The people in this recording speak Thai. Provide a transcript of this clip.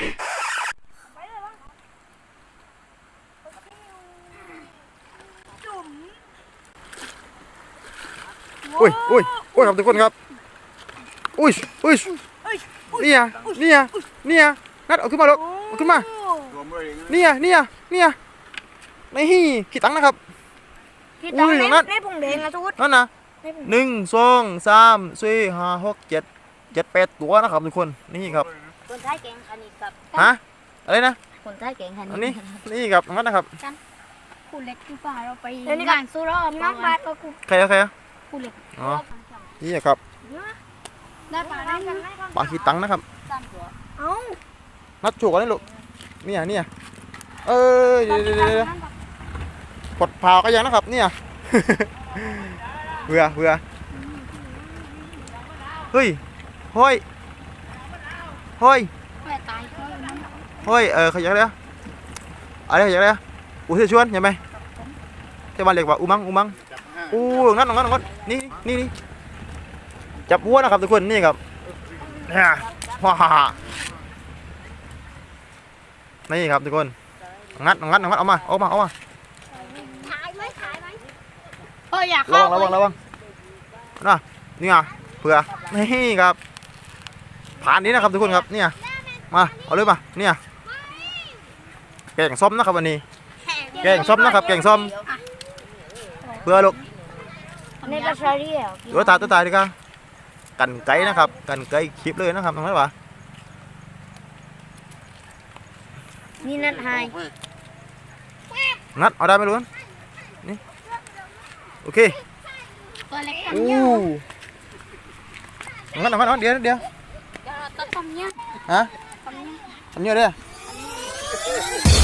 อุ้ยอุ้ยอุ้ยครับทุกคนครับ อุ้ยอุ้ยนี่อะนี่อะนี่อะนัดออกขึ้นมาลูกเอาขึ้นมานี่อะนี่อะนี่อะในฮี่ขี่ตังนะครับอุ้ยนัดในผงแดงนะทุกคนนั่นนะหนึ่งสองสามสี่ห้าหกเจ็ดเจ็ดแปดตัวนะครับทุกคนนี่ครับ คนใช้แกงคันนี้กับฮะอะไรนะคนใช้แกงคันอันนี้นี้นี่ครับงั้นนะครับคูเล็กที่ป่าเราไปเดี๋ยวนี้งานสู้รอบน้องบาทก็กูใครอะใครอะคูเล็กอ๋อนี่ครับได้ป่าได้กันปลาขี้ตังนะครับสามตัวเอ้านัดจูกกันนี่ลูกเนี่ยเนี่ยเออเดี๋ยวเดี๋ยวเดี๋ยวเดี๋ยวกดพาวก็ยังนะครับ เนี่ย เบื่อเบื่อเฮ้ยเฮ้ย เฮ้ยแม่ตายก็นั้นเฮ้ยเออขยักเลยอะอะไรขยักเลยอะอูเสยชวนเห็นไหมที่บ้านเรียกว่าอูมังอูมังจับห้าอู้งั้นงั้นงั้นนี่นี่นี่จับวัวนะครับทุกคนนี่ครับเนี่ยว้านี่ครับทุกคนงัดงัดงัดเอามาเอามาเอามาถ่ายไหมถ่ายไหมเอออยากระเข้าวังระวังระวังน่ะนี่ไงเผื่อนี่ครับ ผ่านนี้นะครับทุกคนครับเนี่ยมาเอาเลยมาเนี่ยแกงส้มนะครับวันนี้ แกงส้มนะครับ แกงส้มเผื่อลูกในกระชายเดียวตัวตายตัวตายดีครับกันไก่นะครับ กันไก่คลิปเลยนะครับตรงนั้นวะนี่นั่นไฮนัดเอาได้ไหมลุนนี่โอเคตัวเล็กกันอู้เยอะงั้นงั้นงั้นเดี๋ยวเดี๋ยว ตัดทำ